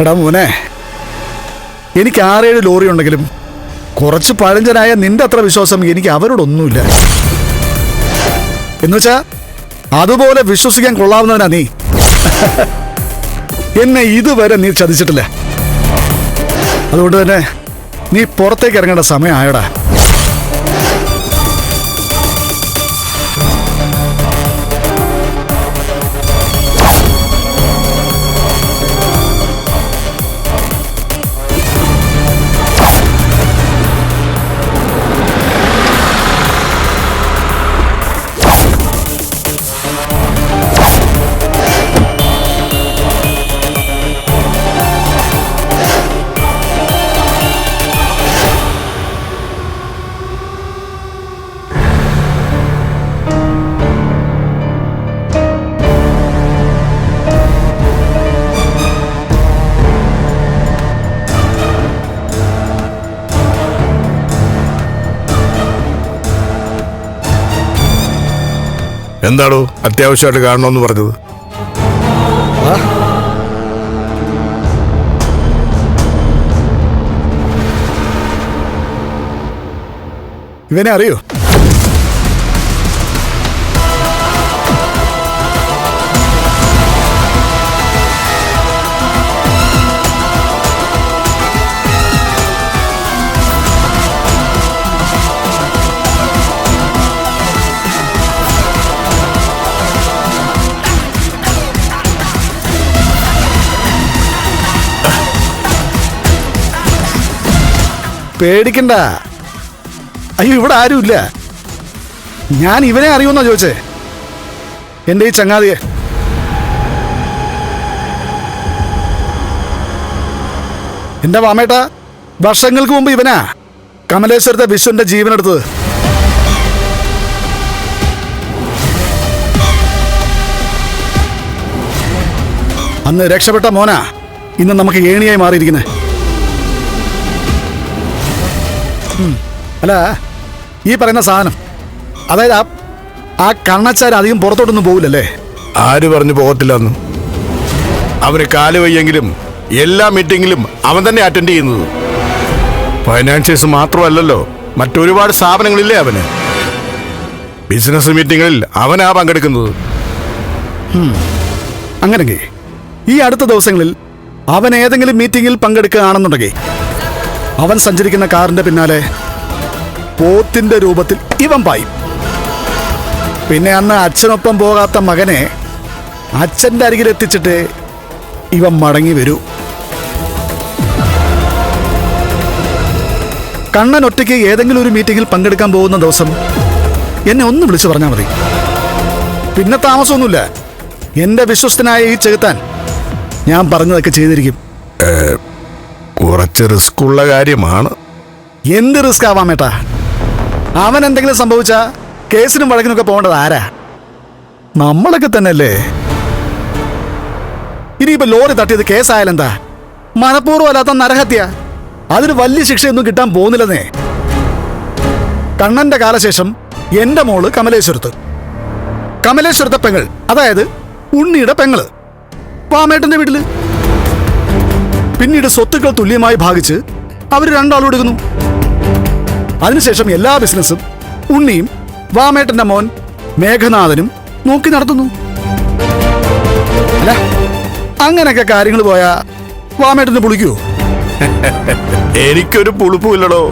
എടാ മോനെ എനിക്ക് ആറേഴ് ലോറി ഉണ്ടെങ്കിലും കുറച്ച് പഴഞ്ചനായ നിന്റെ അത്ര വിശ്വാസം എനിക്ക് അവരോടൊന്നുമില്ല. എന്നുവെച്ചാ അതുപോലെ വിശ്വസിക്കാൻ കൊള്ളാവുന്നവനാ നീ. എന്നെ ഇതുവരെ നീ ചതിച്ചിട്ടില്ല. അതുകൊണ്ട് തന്നെ നീ പുറത്തേക്ക് ഇറങ്ങേണ്ട സമയമായടാ. എന്താടോ അത്യാവശ്യമായിട്ട് കാണണമെന്ന് പറഞ്ഞത്? ഇവനെ അറിയോ? പേടിക്കണ്ട. അയ്യോ ഇവിടെ ആരുമില്ല. ഞാൻ ഇവനെ അറിയുമെന്നാ ചോദിച്ചേ. എന്റെ ഈ ചങ്ങാതിയെ. എന്റെ വാമേട്ട? വർഷങ്ങൾക്ക് മുമ്പ് ഇവനാ? കമലേശ്വരത്തെ വിശ്വന്റെ ജീവനെടുത്തത്. അന്ന് രക്ഷപ്പെട്ട മോനാ ഇന്ന് നമുക്ക് ഏണിയായി മാറിയിരിക്കുന്നത് അല്ല ഈ പറയുന്ന സാധനം അതായത് ആ ആ കണ്ണച്ചാർ അധികം പുറത്തോട്ടൊന്നും പോകില്ലല്ലേ ആര് പറഞ്ഞു പോകത്തില്ലെന്ന്? അവന് കാൽ വയ്യെങ്കിലും എല്ലാ മീറ്റിംഗിലും അവൻ തന്നെ അറ്റൻഡ് ചെയ്യുന്നത്. ഫൈനാൻഷ്യസ് മാത്രമല്ലല്ലോ മറ്റൊരുപാട് സ്ഥാപനങ്ങളില്ലേ അവന്? ബിസിനസ് മീറ്റിങ്ങിൽ അവനാ പങ്കെടുക്കുന്നത്. അങ്ങനെങ്കിൽ ഈ അടുത്ത ദിവസങ്ങളിൽ അവൻ ഏതെങ്കിലും മീറ്റിംഗിൽ പങ്കെടുക്കുകയാണെന്നുണ്ടെങ്കിൽ അവൻ സഞ്ചരിക്കുന്ന കാറിന്റെ പിന്നാലെ പോത്തിന്റെ രൂപത്തിൽ ഇവൻ പായും. പിന്നെ അന്ന് അച്ഛനൊപ്പം പോകാത്ത മകനെ അച്ഛന്റെ അരികിൽ എത്തിച്ചിട്ട് ഇവൻ മടങ്ങി വരൂ. കണ്ണൻ ഒറ്റയ്ക്ക് ഏതെങ്കിലും ഒരു മീറ്റിംഗിൽ പങ്കെടുക്കാൻ പോകുന്ന ദിവസം എന്നെ ഒന്ന് വിളിച്ചു പറഞ്ഞാൽ മതി. പിന്നെ താമസമൊന്നുമില്ല. എന്റെ വിശ്വസ്തനായ ഈ ചെകുത്താൻ ഞാൻ പറഞ്ഞതൊക്കെ ചെയ്തിരിക്കും. കുറച്ച് റിസ്ക് ഉള്ള കാര്യമാണ്. എന്ത് റിസ്ക് ആവാം ഏട്ടാ? അവൻ എന്തെങ്കിലും സംഭവിച്ചാ കേസിനും വഴക്കിനൊക്കെ പോകേണ്ടത് ആരാ? നമ്മളൊക്കെ തന്നെയല്ലേ? ഇനിയിപ്പോ ലോറി തട്ടിയത് കേസായാലെന്താ മനഃപൂർവം അല്ലാത്ത നരഹത്യ. അതിന് വലിയ ശിക്ഷയൊന്നും കിട്ടാൻ പോകുന്നില്ലെന്നേ. കണ്ണന്റെ കാലശേഷം എന്റെ മോൾ കമലേശ്വരത്ത്. കമലേശ്വരത്തെ പെങ്ങൾ അതായത് ഉണ്ണിയുടെ പെങ്ങൾ. വാമേട്ടന്റെ വീട്ടിൽ പിന്നീട് സ്വത്തുക്കൾ തുല്യമായി ഭാഗിച്ച് അവർ രണ്ടാളും എടുക്കുന്നു അതിനുശേഷം എല്ലാ ബിസിനസ്സും ഉണ്ണിയും വാമേട്ടന്റെ മോൻ മേഘനാഥനും നോക്കി നടത്തുന്നു. അല്ല അങ്ങനെയൊക്കെ കാര്യങ്ങൾ പോയാ വാമേട്ടന് പുളിക്കോ എനിക്കൊരു പുളിപ്പുമില്ലടോ.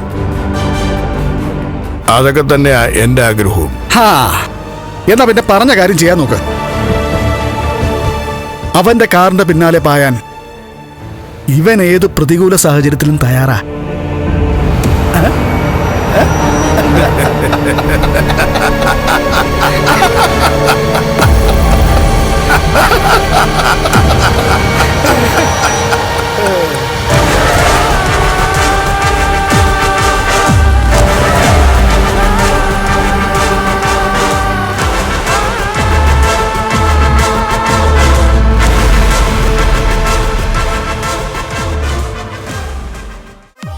അതൊക്കെ തന്നെയാ എന്റെ ആഗ്രഹവും. ഹാ എന്നാ പിന്നെ പറഞ്ഞ കാര്യം ചെയ്യാൻ നോക്ക്. അവന്റെ കാറിന്റെ പിന്നാലെ പായാൻ ഇവൻ ഏത് പ്രതികൂല സാഹചര്യത്തിലും തയ്യാറാ.